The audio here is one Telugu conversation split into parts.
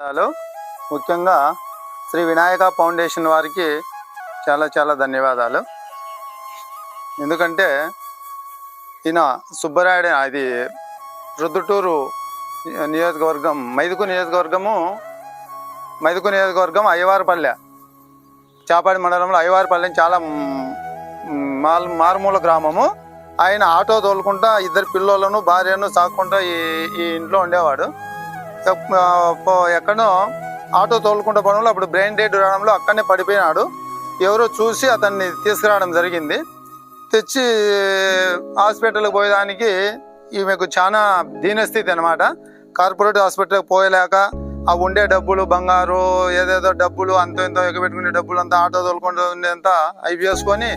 హలో. ముఖ్యంగా శ్రీ వినాయక ఫౌండేషన్ వారికి చాలా చాలా ధన్యవాదాలు. ఎందుకంటే ఈయన సుబ్బరాయుడు అది రుద్దుటూరు నియోజకవర్గం మైదుకు నియోజకవర్గము మైదుకు నియోజకవర్గం అయ్యవారిపల్లె. చాపాడి మండలంలో అయ్యవారిపల్లె చాలా మాల్ మారుమూల గ్రామము. ఆయన ఆటో తోలుకుంటా ఇద్దరు పిల్లలను భార్యను సాక్కుంటా ఈ ఈ ఇంట్లో ఉండేవాడు. ఎక్కడో ఆటో తోలుకుంటే పనులు అప్పుడు బ్రెయిన్ డెడ్ రావడంలో అక్కడనే పడిపోయినాడు. ఎవరో చూసి అతన్ని తీసుకురావడం జరిగింది. తెచ్చి హాస్పిటల్కి పోయేదానికి ఈమెకు చాలా దీనస్థితి అనమాట కార్పొరేట్ హాస్పిటల్కి పోయలేక ఆ ఉండే డబ్బులు బంగారు ఏదేదో డబ్బులు అంత ఎంతో ఎగబెట్టుకునే డబ్బులు అంతా ఆటో తోలుకుంటూ అంతా అవి వేసుకొని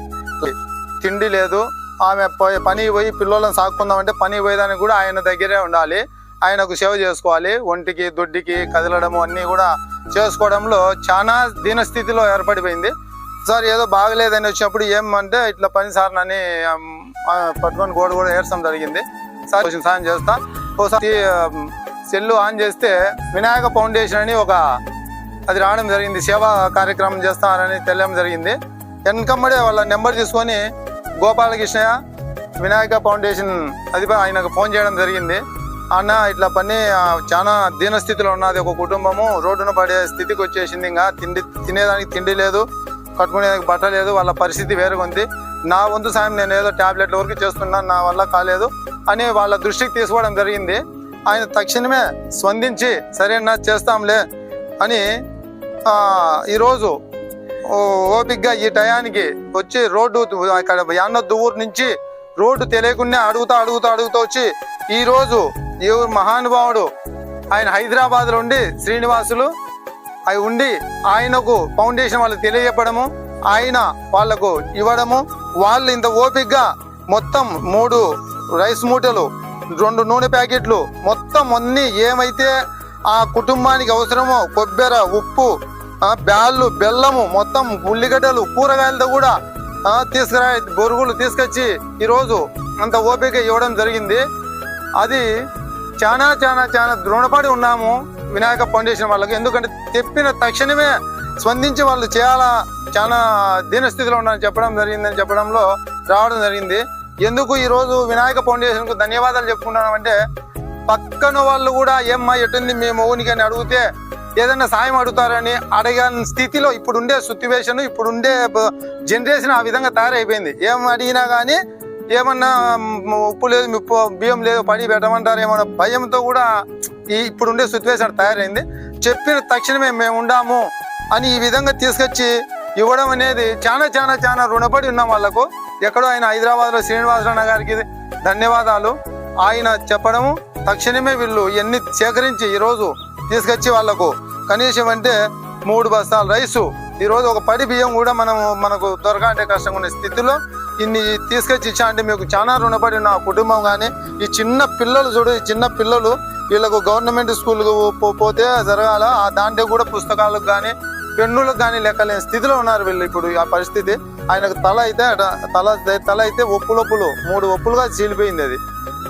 తిండి లేదు. ఆమె పోయి పని పోయి పిల్లలను సాగుకుందామంటే పని పోయేదానికి కూడా ఆయన దగ్గరే ఉండాలి. ఆయనకు సేవ చేసుకోవాలి. ఒంటికి దొడ్డికి కదలడము అన్నీ కూడా చేసుకోవడంలో చాలా దీనస్థితిలో ఏర్పడిపోయింది. సార్ ఏదో బాగలేదని వచ్చినప్పుడు ఏమంటే ఇట్లా పని సార్ అని పట్టుకొని గోడ కూడా ఏర్చడం జరిగింది. సార్ కొంచెం సాయం చేస్తా. ఒకసారి సెల్లు ఆన్ చేస్తే వినాయక ఫౌండేషన్ అని ఒక అది రావడం జరిగింది. సేవా కార్యక్రమం చేస్తారని తెలియడం జరిగింది. వెనకమ్మడే వాళ్ళ నెంబర్ తీసుకొని గోపాలకృష్ణయ్య వినాయక ఫౌండేషన్ అది ఆయనకు ఫోన్ చేయడం జరిగింది. అన్న ఇట్లా పని చాలా దీనస్థితిలో ఉన్నది. ఒక కుటుంబము రోడ్డున పడే స్థితికి వచ్చేసింది ఇంకా. తిండి తినేదానికి తిండి లేదు కట్టుకునేదానికి బట్ట లేదు వాళ్ళ పరిస్థితి వేరుగా ఉంది. నా వంతు సాయం నేను ఏదో టాబ్లెట్ల వరకు చేస్తున్నాను నా వల్ల కాలేదు అని వాళ్ళ దృష్టికి తీసుకోవడం జరిగింది. ఆయన తక్షణమే స్పందించి సరేనా చేస్తాంలే అని ఈరోజు ఓ ఓపిక్గా ఈ టయానికి వచ్చి రోడ్డు అక్కడ యాన్న దువ్వూరు నుంచి రోడ్డు తెలియకుండా అడుగుతా అడుగుతా అడుగుతూ వచ్చి ఈరోజు రోజు మహానుభావుడు. ఆయన హైదరాబాద్లో ఉండి శ్రీనివాసులు అవి ఉండి ఆయనకు ఫౌండేషన్ వాళ్ళకి తెలియజెప్పడము ఆయన వాళ్ళకు ఇవ్వడము వాళ్ళు ఇంత ఓపిక్గా మొత్తం మూడు రైస్ మూటలు రెండు నూనె ప్యాకెట్లు మొత్తం అన్ని ఏమైతే ఆ కుటుంబానికి అవసరమో కొబ్బెర ఉప్పు బ్యాళ్ళు బెల్లము మొత్తం ఉల్లిగడ్డలు కూరగాయలతో కూడా తీసుకురా బొరుగులు తీసుకొచ్చి ఈరోజు అంత ఓపిక ఇవ్వడం జరిగింది. అది చాలా చాలా చాలా ద్రోణపడి ఉన్నాము వినాయక ఫౌండేషన్ వాళ్ళకి. ఎందుకంటే చెప్పిన తక్షణమే స్పందించి వాళ్ళు చేయాలా చాలా దీనస్థితిలో ఉన్నారని చెప్పడం జరిగిందని చెప్పడంలో రావడం జరిగింది. ఎందుకు ఈరోజు వినాయక ఫౌండేషన్కు ధన్యవాదాలు చెప్పుకుంటున్నామంటే పక్కన వాళ్ళు కూడా ఏమ్మా ఎటుంది మీ మౌనికి అని అడిగితే ఏదైనా సాయం అడుగుతారని అడగని స్థితిలో ఇప్పుడుండే సిచ్యువేషన్ ఇప్పుడుండే జనరేషన్ ఆ విధంగా తయారైపోయింది. ఏం అడిగినా కానీ ఏమన్నా ఉప్పు లేదు ఉప్పు బియ్యం లేదు పడి పెట్టమంటారు ఏమన్నా భయంతో కూడా ఈ ఇప్పుడుండే సిచ్యువేషన్ తయారైంది. చెప్పిన తక్షణమే మేము ఉండాము అని ఈ విధంగా తీసుకొచ్చి ఇవ్వడం అనేది చాలా చాలా చాలా రుణపడి ఉన్నాం వాళ్ళకు ఎక్కడో ఆయన హైదరాబాద్లో శ్రీనివాసరావు గారికి ధన్యవాదాలు. ఆయన చెప్పడము తక్షణమే వీళ్ళు ఎన్ని సేకరించి ఈరోజు తీసుకొచ్చి వాళ్ళకు కనీసం అంటే మూడు బస్తాల రైసు. ఈరోజు ఒక పడి బియ్యం కూడా మనం మనకు దొరకంటే కష్టంగా ఉన్న స్థితిలో ఇన్ని తీసుకొచ్చి ఇచ్చా అంటే మీకు చాలా రుణపడి ఉన్న కుటుంబం కానీ ఈ చిన్న పిల్లలు చూడు ఈ చిన్న పిల్లలు వీళ్ళకు గవర్నమెంట్ స్కూల్కి పోతే జరగాల. ఆ దాంట్లో కూడా పుస్తకాలకు కానీ పెన్నులకు కానీ లెక్కలేని స్థితిలో ఉన్నారు వీళ్ళు ఇప్పుడు ఆ పరిస్థితి. ఆయనకు తల అయితే అట- తల తల అయితే ఒప్పులొప్పులు మూడు ఒప్పులుగా చీలిపోయింది అది.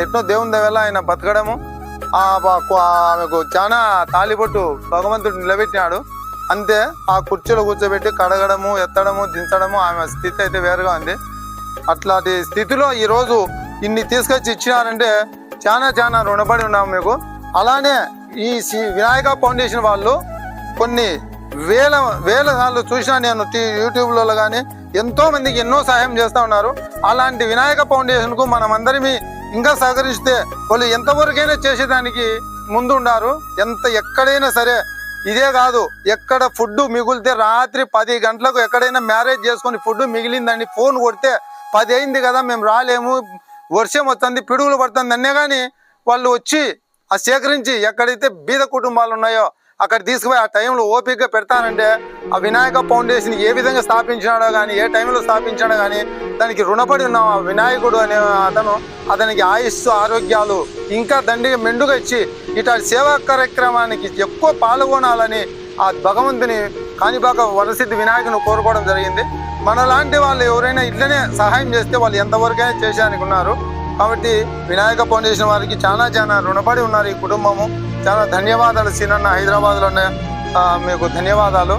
ఎట్నో దేవుని దగ్గర ఆయన బతకడము. ఆమెకు చాలా తాలిబొట్టు భగవంతుడు నిలబెట్టినాడు. అంతే ఆ కుర్చీలో కూర్చోబెట్టి కడగడము ఎత్తడము దించడము ఆమె స్థితి అయితే వేరుగా ఉంది. అట్లాంటి స్థితిలో ఈరోజు ఇన్ని తీసుకొచ్చి ఇచ్చినారంటే చాలా చాలా రుణపడి ఉన్నాము మీకు. అలానే ఈ సి- వినాయక ఫౌండేషన్ వాళ్ళు కొన్ని వేల వేల సార్లు చూసినా నేను యూట్యూబ్లలో కానీ ఎంతో మందికి ఎన్నో సహాయం చేస్తూ ఉన్నారు. అలాంటి వినాయక ఫౌండేషన్కు మనం అందరిమీ ఇంకా సహకరిస్తే వాళ్ళు ఎంతవరకైనా చేసేదానికి ముందుండారు. ఎంత ఎక్కడైనా సరే ఇదే కాదు ఎక్కడ ఫుడ్ మిగిలితే రాత్రి పది గంటలకు ఎక్కడైనా మ్యారేజ్ చేసుకొని ఫుడ్ మిగిలిందని ఫోన్ కొడితే పది అయింది కదా మేము రాలేము. వర్షం వస్తుంది పిడుగులు పడుతుంది అన్నే కానీ వాళ్ళు వచ్చి ఆ సేకరించి ఎక్కడైతే బీద కుటుంబాలు ఉన్నాయో అక్కడ తీసుకుపోయి ఆ టైంలో ఓపికగా పెడతానంటే ఆ వినాయక ఫౌండేషన్ ఏ విధంగా స్థాపించినాడో కానీ ఏ టైంలో స్థాపించాడో కానీ దానికి రుణపడి ఉన్నాం. ఆ వినాయకుడు అనే అతను అతనికి ఆయుస్సు ఆరోగ్యాలు ఇంకా దండిగా మెండుగా ఇచ్చి ఇటు సేవా కార్యక్రమానికి ఎక్కువ పాల్గొనాలని ఆ భగవంతుని కాణిపాక వరసిద్ధి వినాయకుని కోరుకోవడం జరిగింది. మనలాంటి వాళ్ళు ఎవరైనా ఇట్లనే సహాయం చేస్తే వాళ్ళు ఎంతవరకైనా చేసేదానికి ఉన్నారు కాబట్టి వినాయక ఫౌండేషన్ వారికి చాలా చాలా రుణపడి ఉన్నారు ఈ కుటుంబము. చాలా ధన్యవాదాలు సీనన్న. హైదరాబాద్లో మీకు ధన్యవాదాలు.